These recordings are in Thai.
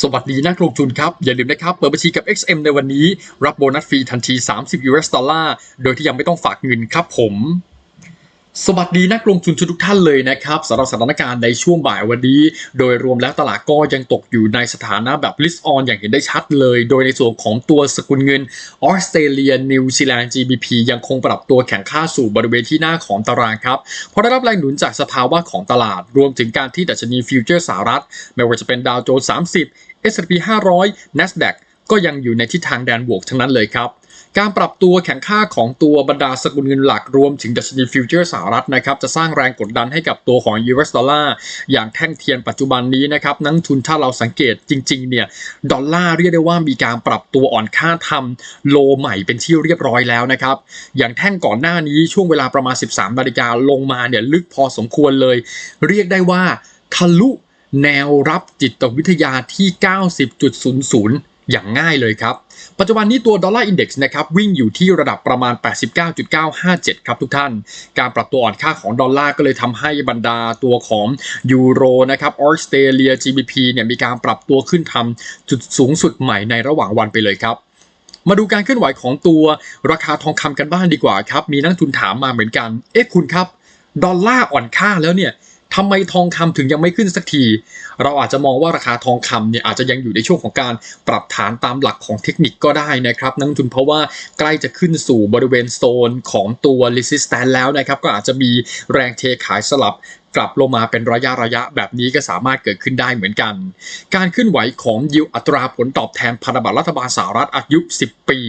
สวัสดีนักลงทุนครับ อย่าลืมนะครับ เปิดบัญชีกับ XM ในวันนี้ รับโบนัสฟรีทันที 30 US ดอลลาร์ โดยที่ยังไม่ต้องฝากเงินครับผม สวัสดีนักลงทุนทุกท่านเลยนะครับสำหรับสถานการณ์ในช่วงบ่ายวันนี้ โดยรวมแล้วตลาดก็ยังตกอยู่ในสถานะแบบ list on อย่างเห็นได้ชัดเลย โดยในส่วนของตัวสกุลเงินออสเตรเลียนิวซีแลนด์ GBP ยังคงปรับตัวแข็งค่าสู่บริเวณที่หน้าของตารางครับ เพราะได้รับแรงหนุนจากสภาวะของตลาด รวมถึงการที่ดัชนีฟิวเจอร์สหรัฐ ไม่ว่าจะเป็นดาวโจนส์30 S&P 500 NASDAQ ก็ยังอยู่ในทิศทางแดนบวกทั้งนั้นเลยครับ การปรับตัวแข็งค่าของตัวบรรดาสกุลเงินหลักรวมถึงดัชนีฟิวเจอร์สหรัฐนะครับจะสร้างแรงกดดันให้กับตัวของ US ดอลลาร์อย่างแท่งเทียนปัจจุบันนี้นะครับนักทุนถ้าเราสังเกตจริงๆเนี่ยดอลลาร์เรียกได้ว่ามีการปรับตัวอ่อนค่าทำโลใหม่เป็นที่เรียบร้อยแล้วนะครับอย่างแท่งก่อนหน้านี้ช่วงเวลาประมาณ 13นาฬิกาลงมาเนี่ยลึกพอสมควรเลย เรียกได้ว่าทะลุแนวรับจิตวิทยาที่ 90.00 อย่างง่ายเลยครับ ปัจจุบันนี้ตัวดอลลาร์อินเด็กซ์นะครับวิ่งอยู่ที่ระดับประมาณ 89.957 ครับทุกท่าน การปรับตัวอ่อนค่าของดอลลาร์ก็เลยทำให้บรรดาตัวของยูโรนะครับออสเตรเลีย GBP เนี่ยมีการปรับตัวขึ้นทำจุดสูงสุดใหม่ในระหว่างวันไปเลยครับมาดูการเคลื่อนไหวของตัวราคาทองคำกันบ้างดีกว่าครับ มีนักทุนถามมาเหมือนกัน เอ๊ะคุณครับ ดอลลาร์อ่อนค่าแล้วเนี่ย ทำไมทองคำถึงยังไม่ขึ้นสักที เราอาจจะมองว่าราคาทองคำเนี่ยอาจจะยังอยู่ในช่วงของการปรับฐานตามหลักของเทคนิคก็ได้นะครับนักลงทุนเพราะว่าใกล้จะขึ้นสู่บริเวณโซนของตัว resistance แล้วนะครับก็อาจจะมีแรงเทขายสลับกลับลงมาเป็นระยะระยะแบบนี้ก็สามารถเกิดขึ้นได้เหมือนกัน การเคลื่อนไหวของยิวอัตราผลตอบแทนพันธบัตรรัฐบาลสหรัฐอายุ 10 ปี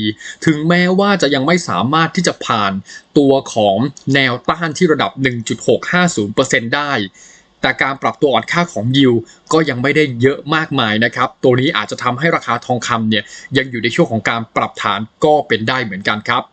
ถึงแม้ว่าจะยังไม่สามารถที่จะผ่านตัวของแนวต้านที่ระดับ 1.650%ได้แต่การปรับตัวอ่อนค่าของยิวก็ยังไม่ได้เยอะมากมายนะครับ ตัวนี้อาจจะทำให้ราคาทองคำเนี่ยยังอยู่ในช่วงของการปรับฐานก็เป็นได้เหมือนกันครับ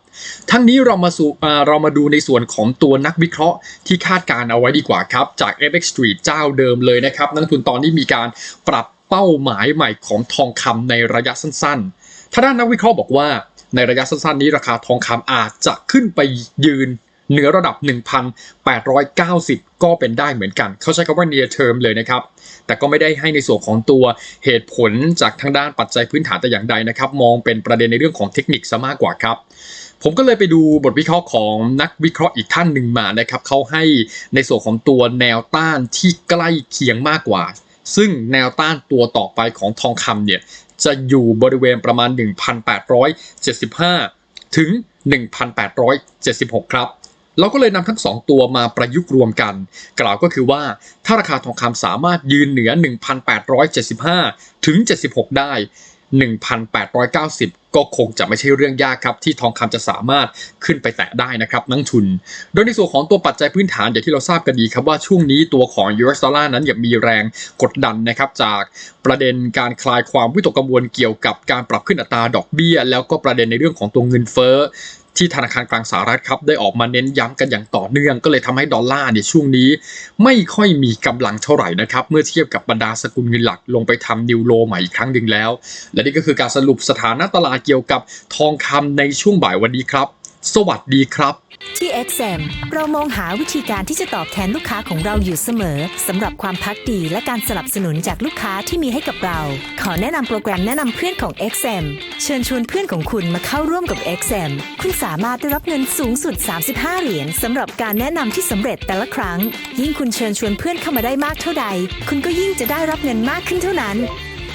ทั้งนี้เรามาสู่เรามาดูในส่วนของตัวนักวิเคราะห์ที่คาดการณ์เอาไว้ดีกว่าครับ จาก FX Street เจ้าเดิมเลยนะครับนักลงทุนตอนนี้มีการปรับเป้าหมายใหม่ของทองคำในระยะสั้นๆทางด้านนักวิเคราะห์บอกว่า ในระยะสั้นๆ นี้ราคาทองคำอาจจะขึ้นไปยืนเหนือระดับ 1,890 ก็เป็นได้เหมือนกัน เขาใช้คำว่า near term เลยนะครับ แต่ก็ไม่ได้ให้ในส่วนของตัวเหตุผลจากทางด้านปัจจัยพื้นฐานแต่อย่างใดนะครับ มองเป็นประเด็นในเรื่องของเทคนิคซะมากกว่าครับ ผมก็เลยไปดูบทวิเคราะห์ของนักวิเคราะห์อีกท่านหนึ่งมานะครับเขาให้ในส่วนของตัวแนวต้านที่ใกล้เคียงมากกว่า ซึ่งแนวต้านตัวต่อไปของทองคำเนี่ยจะอยู่บริเวณประมาณ 1,875 ถึง 1,876 ครับ เราก็เลยนำทั้ง 2 ตัวมาประยุกต์รวมกัน กล่าวก็คือว่าถ้าราคาทองคำสามารถยืนเหนือ 1,875 ถึง 76 ได้ 1,890 ก็คงจะไม่ใช่เรื่องยากครับ ที่ทองคำจะสามารถขึ้นไปแตะได้นะครับนักทุน โดยในส่วนของตัวปัจจัยพื้นฐานอย่างที่เราทราบกันดีครับว่าช่วงนี้ตัวของ US ดอลลาร์นั้นยังมีแรงกดดันนะครับจากประเด็นการคลายความวิตกกังวลเกี่ยวกับการปรับขึ้นอัตราดอกเบี้ย แล้วก็ประเด็นในเรื่องของตัวเงินเฟ้อ ที่ธนาคารกลางสหรัฐครับได้ออกมาเน้นย้ำกันอย่างต่อเนื่อง ก็เลยทำให้ดอลลาร์เนี่ยช่วงนี้ ไม่ค่อยมีกำลังเท่าไหร่นะครับเมื่อเทียบกับบรรดาสกุลเงินหลักลงไปทำนิวโลใหม่อีกครั้งหนึ่งแล้ว และนี่ก็คือการสรุปสถานะตลาดเกี่ยวกับทองคำในช่วงบ่ายวันนี้ครับ สวัสดีครับ ที่ XM เรามองหาวิธีการที่จะตอบแทนลูกค้าของเราอยู่เสมอสำหรับความพักดีและการสนับสนุนจากลูกค้าที่มีให้กับเรา ขอแนะนำโปรแกรมแนะนำเพื่อนของ XM เชิญชวนเพื่อนของคุณมาเข้าร่วมกับ XM คุณสามารถได้รับเงินสูงสุด 35 เหรียญสำหรับการแนะนำที่สำเร็จแต่ละครั้ง ยิ่งคุณเชิญชวนเพื่อนเข้ามาได้มากเท่าใด คุณก็ยิ่งจะได้รับเงินมากขึ้นเท่านั้น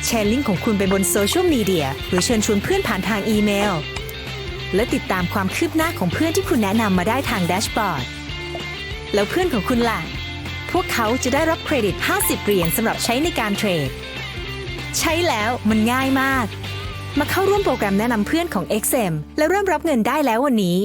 แชร์ลิงก์ของคุณไปบนโซเชียลมีเดียหรือเชิญชวนเพื่อนผ่านทางอีเมล และติดตามความคืบหน้าของเพื่อนที่คุณแนะนำมาได้ทางแดชบอร์ด แล้วเพื่อนของคุณล่ะ พวกเขาจะได้รับเครดิต 50 เหรียญสำหรับใช้ในการเทรด ใช้แล้วมันง่ายมาก มาเข้าร่วมโปรแกรมแนะนำเพื่อนของ XM และเริ่มรับเงินได้แล้ววันนี้